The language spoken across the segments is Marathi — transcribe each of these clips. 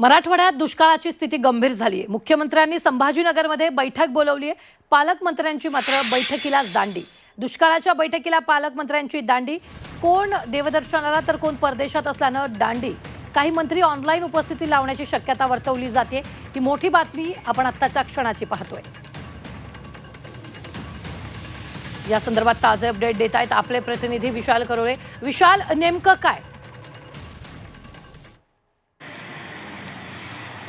मराठवाड्यात दुष्काळाची स्थिती गंभीर झाली आहे मुख्यमंत्र्यांनी संभाजीनगरमध्ये बैठक बोलवली आहे. पालकमंत्र्यांची मात्र बैठकीलाच दांडी. दुष्काळाच्या बैठकीला पालकमंत्र्यांची दांडी. कोण देवदर्शनाला तर कोण परदेशात असल्यानं दांडी. काही मंत्री ऑनलाईन उपस्थिती लावण्याची शक्यता वर्तवली जाते ही मोठी बातमी आपण आत्ताच्या क्षणाची पाहतोय. या संदर्भात ताजे अपडेट देत आहेत आपले प्रतिनिधी विशाल करोळे. विशाल नेमकं काय?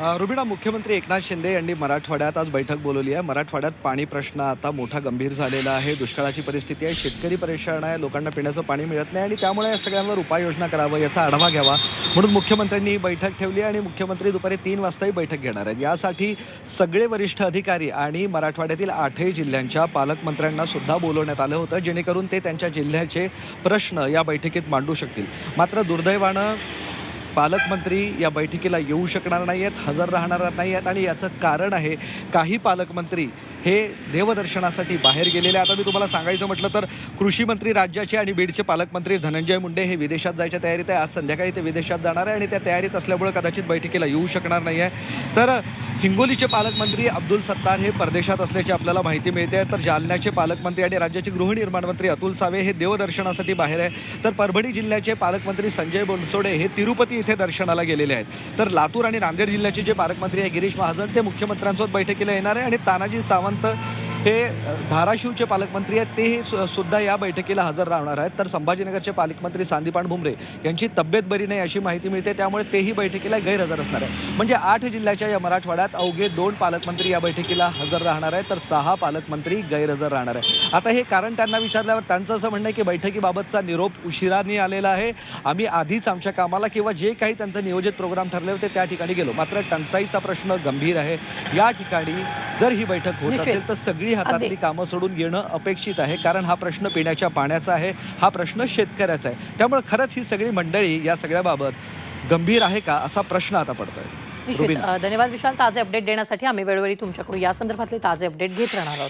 रुबिणा मुख्यमंत्री एकनाथ शिंदे यांनी मराठवाड्यात आज बैठक बोलवली आहे. मराठवाड्यात पाणी प्रश्न आता मोठा गंभीर झालेला आहे. दुष्काळाची परिस्थिती आहे. शेतकरी परेशान आहे. लोकांना पिण्याचं पाणी मिळत नाही आणि त्यामुळे या सगळ्यांवर उपाययोजना करावं याचा आढावा घ्यावा. म्हणून मुख्यमंत्र्यांनी ही बैठक ठेवली आणि मुख्यमंत्री दुपारी तीन वाजता ही बैठक घेणार आहेत. यासाठी सगळे वरिष्ठ अधिकारी आणि मराठवाड्यातील आठही जिल्ह्यांच्या पालकमंत्र्यांना सुद्धा बोलवण्यात आलं होतं जेणेकरून ते त्यांच्या जिल्ह्याचे प्रश्न या बैठकीत मांडू शकतील. मात्र दुर्दैवानं पालकमंत्री या बैठकीला येऊ शकणार नाही आहेत हजर राहणार नाही आहेत आणि याचं कारण आहे काही पालकमंत्री हे देवदर्शनासाठी बाहेर गेलेले. आता मी तुम्हाला सांगायचं म्हटलं तर कृषी मंत्री राज्याचे आणि बीडचे पालकमंत्री धनंजय मुंडे हे विदेशात जायच्या तयारीत आहे. आज संध्याकाळी ते विदेशात जाणार आहे आणि त्या तयारीत असल्यामुळे कदाचित बैठकीला येऊ शकणार नाही आहे तर हिंगोलीचे पालकमंत्री अब्दुल सत्तार हे परदेशात असल्याची आपल्याला माहिती मिळते. आहे तर जालन्याचे पालकमंत्री आणि राज्याचे गृहनिर्माण मंत्री अतुल सावे हे देवदर्शनासाठी बाहेर आहे. तर परभणी जिल्ह्याचे पालकमंत्री संजय बनसोडे हे तिरुपती इथे दर्शनाला गेलेले आहेत. तर लातूर आणि नांदेड जिल्ह्याचे जे पालकमंत्री आहे गिरीश महाजन ते मुख्यमंत्र्यांसोबत बैठकीला येणार आहे आणि तानाजी सावंत But. हे धाराशिवचे पालकमंत्री आहेत तेही सु- सुद्धा या बैठकीला हजर राहणार आहेत. तर संभाजीनगरचे पालकमंत्री संदीपान भुमरे यांची तब्येत बरी नाही अशी माहिती मिळते त्यामुळे तेही बैठकीला गैरहजर असणार आहे म्हणजे आठ जिल्ह्याच्या या मराठवाड्यात अवघे दोन पालकमंत्री या बैठकीला हजर राहणार आहेत तर सहा पालकमंत्री गैरहजर राहणार आहे आता हे कारण त्यांना विचारल्यावर त्यांचं असं म्हणणं आहे की बैठकीबाबतचा निरोप उशिराने आलेला आहे. आम्ही आधीच आमच्या कामाला किंवा जे काही त्यांचं नियोजित प्रोग्राम ठरले होते त्या ठिकाणी गेलो. मात्र टंचाईचा प्रश्न गंभीर आहे. या ठिकाणी जर ही बैठक होत. असेल तर सगळी हातातली अगदी. कामं सोडून येणं अपेक्षित आहे कारण हा प्रश्न पिण्याच्या पाण्याचा आहे हा प्रश्न शेतकऱ्याचा आहे. त्यामुळे खरंच ही सगळी मंडळी या सगळ्याबाबत गंभीर आहे का असा प्रश्न आता पडतोय. धन्यवाद विशाल. ताजे अपडेट देण्यासाठी आम्ही वेळोवेळी तुमच्याकडून या संदर्भातले ताजे अपडेट घेत राहणार आहोत.